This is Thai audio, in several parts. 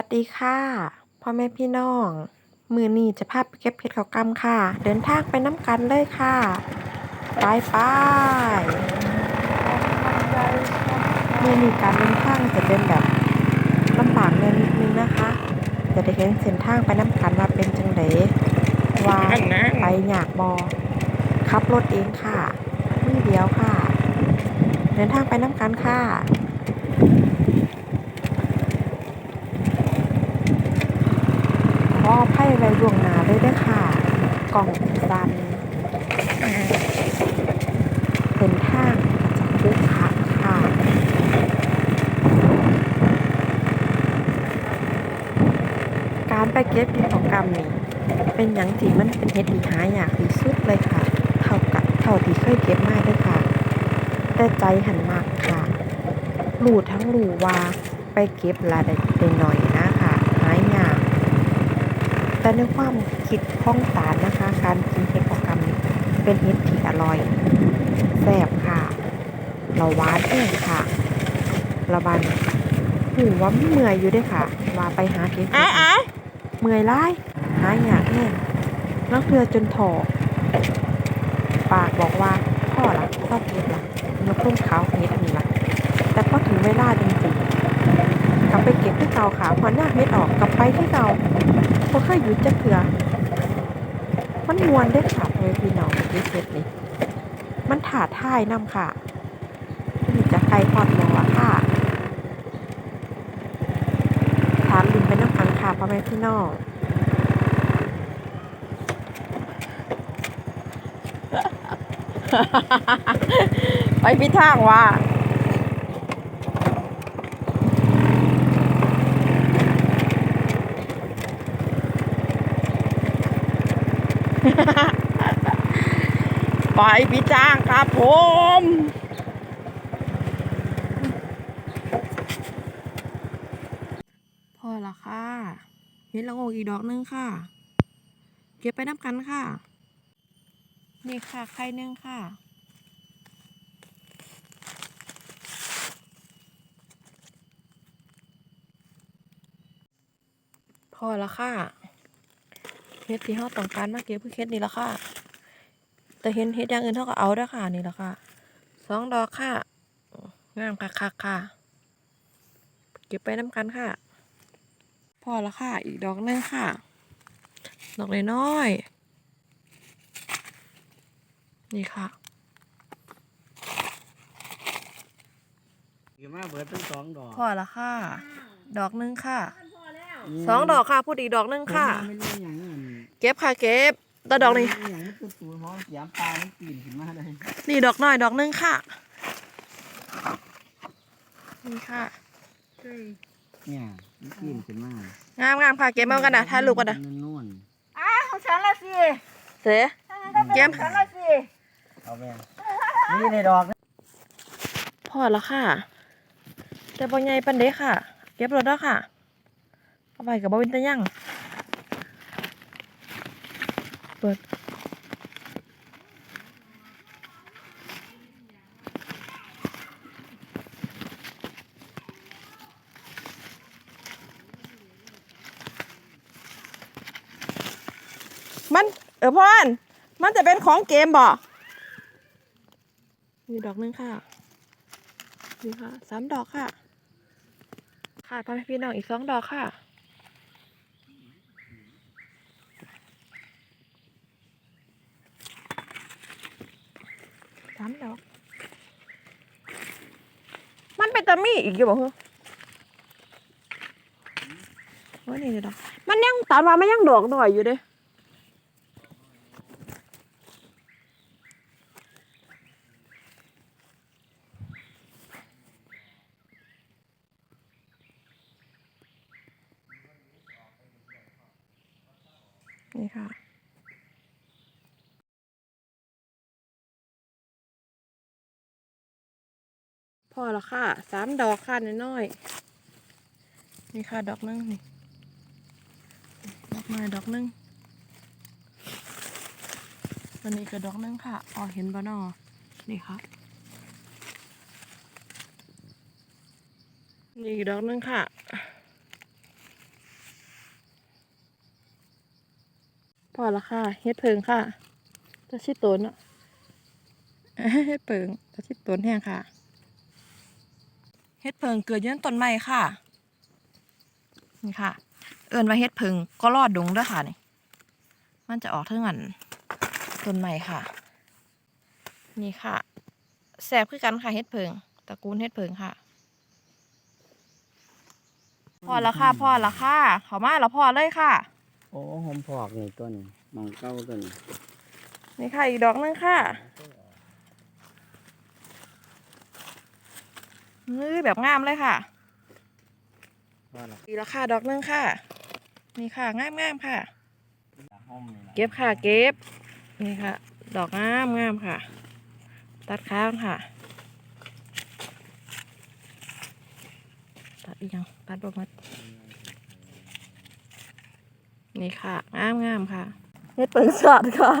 วัสดีค่ะพ่อแม่พี่น้อง มือนี้จะพาไปเก็บเห็ดเขากำค่ะ เดินทางไปน้ำกันเลยค่ะ ไปไปมือนี้การเดินทางจะเป็นแบบลำบากเลยนิดนึงนะคะ จะได้เห็นเส้นทางไปน้ำกันว่าเป็นจังไดว่าไปอยากบอขับรถเองค่ะมือเดียวค่ะ เดินทางไปน้ำกันค่ะ ขออภัย ไว้ล่วงหน้าด้วยด้วยค่ะ กล่องสันเป็นทางจะคุกคักค่ะการไปเก็บเห็ดขอกรรมนี่เป็นอย่างที่มันเป็นเห็ดที่หายากที่สุดเลยค่ะ เท่ากับเท่าที่เคยเก็บมาเลยค่ะ แต่ใจหันมากค่ะ รู้ทั้งรู้ว่าไปเก็บละได้ได้หน่อยนะ แต่ในความคิดของตาลนะคะ การกินเห็ดของกรรมนี่เป็นเห็ดที่อร่อยแซ่บค่ะเราหวานเองค่ะระบันหูว่ามันเมื่อยอยู่เด้วยค่ะ ว่าไปหาเก็บเห็ดนี่เมื่อยไล่หาอยากแน่นักเรือจนถอปากบอกว่าพ่อละชอบเห็ดละยกต้นขาวเห็ดอันนี้ละแต่พอถึงเวลาจริงๆกลับไปเก็บที่เก่าค่ะพอหน้าเม็ดออกกลับไปที่เก่า บ่เคยหยุดจักเถื่อมันมวนได้อค่ะพ่อแม่พี่น้องที่เสร็จนี่มันถาท่ายนํค่ะนี่จะไกลพอดหมอค่ะถามลินไปน้ำกันค่ะพ่อแม่พี่น้องไปพิทางว่า ไปพี่จ้างครับผมพอละค่ะ เห็นละโงกอีกดอกนึงค่ะ เก็บไปนับกันค่ะ นี่ค่ะไข่นึงค่ะพอละค่ะ เฮ็ดที่เฮาต้องการมาเก็บคือเฮ็ดนี่ละค่ะ แต่เห็นเฮ็ดอย่างอื่นเฮาก็เอาเด้อค่ะนี่ละค่ะสองดอกค่ะ งามคักๆค่ะ เก็บไปน้ำกันค่ะ พอละค่ะ อีกดอกหนึงค่ะ ดอกน้อยๆนี่ค่ะเกี่ยวมาเบิดทั้งสองดอกพอละค่ะ ดอกหนึงค่ะ สองดอกค่ะ พูดอีกดอกหนึงค่ะ ไม่รู้อย่างนี้มัน เก็บค่ะเก็บแตดอกนี้ไม่รู้อย่างนี้ตัวตัวหมอเสียมปลามันปีนขึ้นมาเลย นี่ดอกน้อยดอกหนึงค่ะ นี่ค่ะเนี่ยมันปีนขึ้นมางามงามค่ะเก็บมากันนะถ่ายรูปกันนะนุ่นอ้าวของฉันละสิเสร็จเกมของฉันละสิๆเอาไปนี่ในดอกนะพอแล้วค่ะ แต่บ่ใหญ่ปานเด้ค่ะ เก็บรถแล้วค่ะเอาไปกับบ่เป็นตะยั่ง ดมันเออพ่อนมันจะเป็นของเกมบ่มีดอกหนึงค่ะนี่ค่ะสามดอกค่ะ ค่ะพ่อพี่น้องอีกสองดอกค่ะามดอก มันเป็นตะมีอีกอยู่บ่เหรอว่านี่ดอก มันยังตอนว่ามันยังดอกหน่อยอยู่เด้นี่ค่ะ ละค่ะสามดอกค่ะน้อยๆนี่ค่ะดอกนึงนี่ดอกไม้ดอกนึงอันนี้ก็ดอกนึงค่ะอ๋อเห็นบ่นอนี่ค่ะนี่อีกดอกนึงค่ะพอละค่ะเฮ็ดเพิงค่ะจะชิดต้นเนาะเฮ็ดเพิงจะชิดต้นแห้งค่ะ ฮ็ดเพิงเกิดอยืนต้นไม้ค่ะ นี่ค่ะ เอิ้นว่าเฮ็ดเพิงก็รอดดงเด้อค่ะนี่ มันจะออกเท่ากันต้นไม้ค่ะ นี่ค่ะแสบคือกันค่ะเฮ็ดเพิงตระกูลเฮ็ดเพิงค่ะพอละค่ะพอละค่ะเขามาแล้วพอเลยค่ะ โอ้หอมพอกนี่ต้นมองเก้าต้นนี่ค่ะอีกดอกหนึงค่ะ นี่แบบงามเลยค่ะพอละอีกแล้วค่ะดอกหนึงค่ะ นี่ค่ะงามงามๆค่ะหอมนี่ล่ะ เก็บค่ะเก็บ นี่ค่ะ ดอกงามงามค่ะ ตัดข้างค่ะ ตัดอีกยังตัดบมัดนี่ค่ะงามงามค่ะเฮ็ดเปิงสัตว์ค่ะ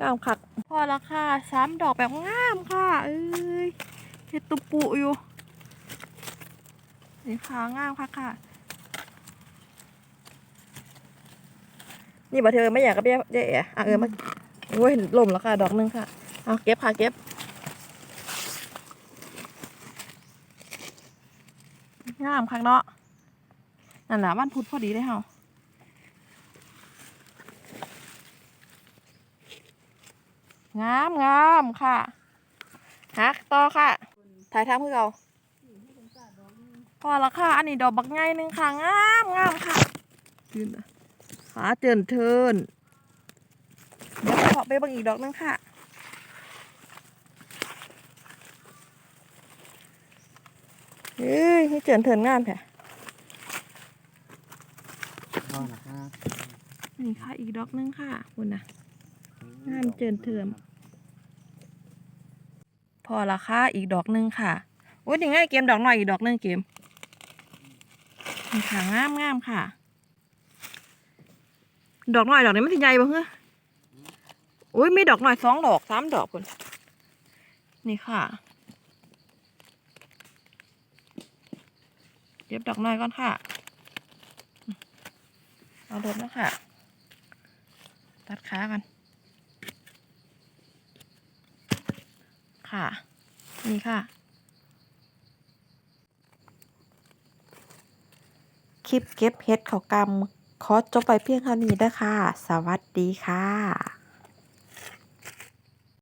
งามคักพอและค่ะสามดอกแบบงามค่ะ เอ้ย เฮ็ดตุปุอยู่นี่ค่ะงามคักค่ะ นี่บ่เธอไม่อยากกับเย้เย้เอ๋อะเออมาโอ้ยล่มแล้วค่ะ ดอกหนึงค่ะ เอาเก็บค่ะเก็บงามคักเนาะนั่นแหละวันพุธพอดีเลยเฮางามงามค่ะฮักต่อค่ะ ถ่ายทำคือเราพอและค่ะ อันนี้ดอกบักไงหนึ่งค่ะ งามงามค่ะยืนอะขาเจินเทินเดี๋ยวขอไปเบางอีกดอกหนึงค่ะ เฮ้ยให้เจินเทินงามแท้พอละครับนี่ค่ะ อีกดอกหนึงค่ะคุณนะงามเจินเทิมพ อละค่ะอีกดอกหนึ่งค่ะโอ้ยยังไงเกมดอกหน่อยอีกดอกหนึ่งเกมนี่ค่ะงามงามค่ะ ดอกหน่อยดอกนี้มันสิใหญ่บ่เฮ้อโอ้ยมีดอกหน่อยสองดอกสามดอกคุณนี่ค่ะเก็บดอกหน่อยก่อนค่ะ เอารถแล้วค่ะ ตัดขากัน ค่ะ นี่ค่ะ คลิปเก็บเฮ็ดเขากรรมขอจบไปเพียงเท่านี้นะค่ะสวัสดีค่ะ